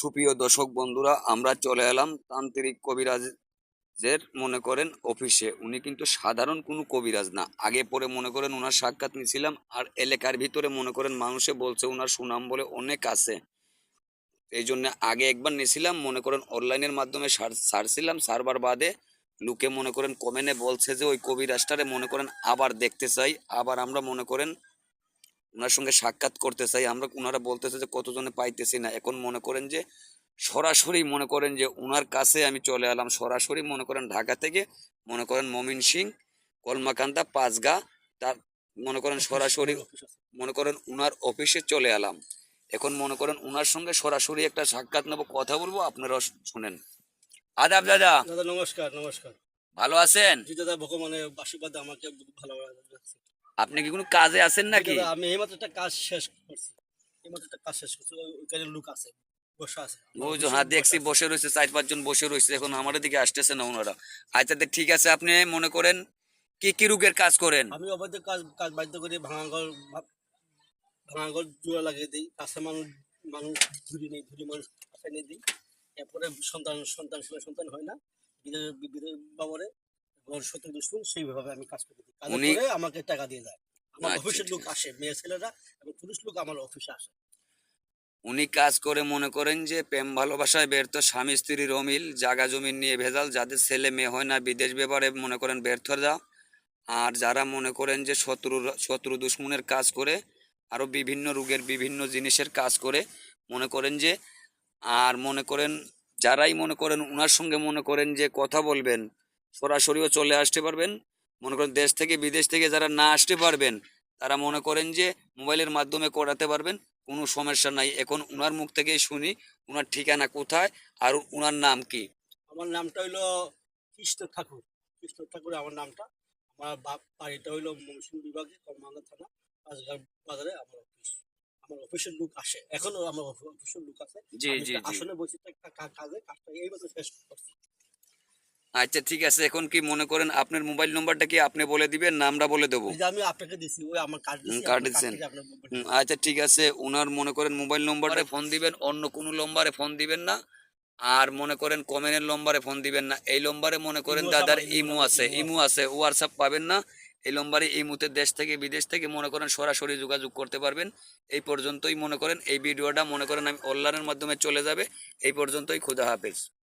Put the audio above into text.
সুপ্রিয় দর্শক বন্ধুরা, আমরা চলে এলাম তান্ত্রিক কবিরাজের মনে করেন অফিসে। উনি কিন্তু সাধারণ কোনো কবিরাজ না। আগে পরে মনে করেন ওনার সাক্ষাৎ নিয়েছিলাম, আর এলাকার ভিতরে মনে করেন মানুষে বলছে ওনার সুনাম বলে অনেক আছে। এই জন্য আগে একবার নিয়েছিলাম, মনে করেন অনলাইনের মাধ্যমে সার- সারছিলাম। সারবার বাদে লোকে মনে করেন কমেনে বলছে যে, ওই কবিরাজটারে মনে করেন আবার দেখতে চাই। আবার আমরা মনে করেন ওনার সঙ্গে সাক্ষাৎ করতে চাই। আমরা ওনারা বলতেছে যে কতজনে পাইতেছি না। এখন মনে করেন যে সরাসরি মনে করেন যে ওনার কাছে আমি চলে এলাম। সরাসরি মনে করেন ঢাকা থেকে মনে করেন মমিন সিং কলমাকান্দা পাঁচগা তার মনে করেন সরাসরি মনে করেন ওনার অফিসে চলে এলাম। এখন মনে করেন ওনার সঙ্গে সরাসরি একটা সাক্ষাৎ নেব কথা বলব আপনারা শুনেন। আদাব দাদা। দাদা নমস্কার নমস্কার। ভালো আছেন? জি দাদা ভগবানে আশীর্বাদ আমাকে ভালো আপনি কি কোনো কাজে আছেন নাকি? আমি এইমাত্র একটা কাজ শেষ করছি। এইমাত্র একটা কাজ শেষ করছি। ওই- ওইখানে লোক আছে বসা আছে। ওই যে হ্যাঁ দেখছি বসে রয়েছে চার পাঁচজন বসে রয়েছে এখন আমাদের দিকে আসতেছে না ওনারা। আচ্ছা ঠিক আছে আপনি মনে করেন কি কি রোগের কাজ করেন? আমি অবৈধ কাজ কাজ বাধ্য করে ভাঙাগল ভাঙাগল জোড়া লাগিয়ে দিই কাছে মানুষ মানুষ ধুরি নেই ধুরি মানুষ কাছে নিয়ে দিই। এরপরে সন্তান সন্তান সন্তান হয় না। বিদেশ বাবরে। ঘর শত্রু দুশ্মন সেইভাবে আমি কাজ করে দিই। কাজ করে আমাকে টাকা দিয়ে যায় আমার আচ্ছা, অফিসের লোক আসে মেয়ে ছেলেরা এবং পুরুষ লোক আমার অফিসে আসে। উনি কাজ করে মনে করেন যে প্রেম ভালোবাসায় ব্যর্থ স্বামী স্ত্রীর অমিল জাগা জমিন নিয়ে ভেজাল যাদের ছেলে মেয়ে হয় না বিদেশ ব্যাপারে মনে করেন ব্যর্থরা আর যারা মনে করেন যে শত্রু শত্রু দুশ্মনের কাজ করে আরও বিভিন্ন রোগের বিভিন্ন জিনিসের কাজ করে মনে করেন যে আর মনে করেন যারাই মনে করেন ওনার সঙ্গে মনে করেন যে কথা বলবেন সরাসরিও চলে আসতে পারবেন। মনে করেন দেশ থেকে বিদেশ থেকে যারা না আসতে পারবেন তারা মনে করেন যে মোবাইলের মাধ্যমে করাতে পারবেন কোনো সমস্যা নাই। এখন উনার মুখ থেকেই শুনি উনার ঠিকানা কোথায় আর উনার নাম কি? আমার নামটা হইল কৃষ্ণ ঠাকুর। কৃষ্ণ ঠাকুর আমার নামটা। আমার বাপ বাড়িটা হইল মৌসুম বিভাগে কর্মাঙ্গা থানা বাজারে আমার অফিস আমার অফিসের লোক আসে। এখনও আমার অফি- অফিসের লোক আছে। জি জি জি। বসে একটা কাজে কাজটা এই বছর শেষ করছি। আচ্ছা ঠিক আছে। এখন কি মনে করেন আপনার মোবাইল নম্বরটা কি আপনি বলে দিবেন? না আমরা বলে দেবো। আমি আপনাকে দিছি ওই আমার কার্ড দিছি হুম, আপনার card কার্ড দিছেন। থেকে আপনার number হুম, আচ্ছা ঠিক আছে। ওনার মনে করেন মোবাইল নম্বরে ফোন দিবেন অন্য কোনো নম্বরে ফোন দিবেন না। আর মনে করেন কমেনের নম্বরে ফোন দিবেন না। এই নম্বরে মনে করেন দাদার ইমো আছে, ইমো আছে। হোয়াটসঅ্যাপ পাবেন না। এই নম্বরে ইমুতে দেশ থেকে বিদেশ থেকে মনে করেন সরাসরি যোগাযোগ করতে পারবেন। এই পর্যন্তই মনে করেন এই ভিডিওটা মনে করেন আমি অনলাইনের মাধ্যমে চলে যাবে। এই পর্যন্তই খুদা হাফেজ।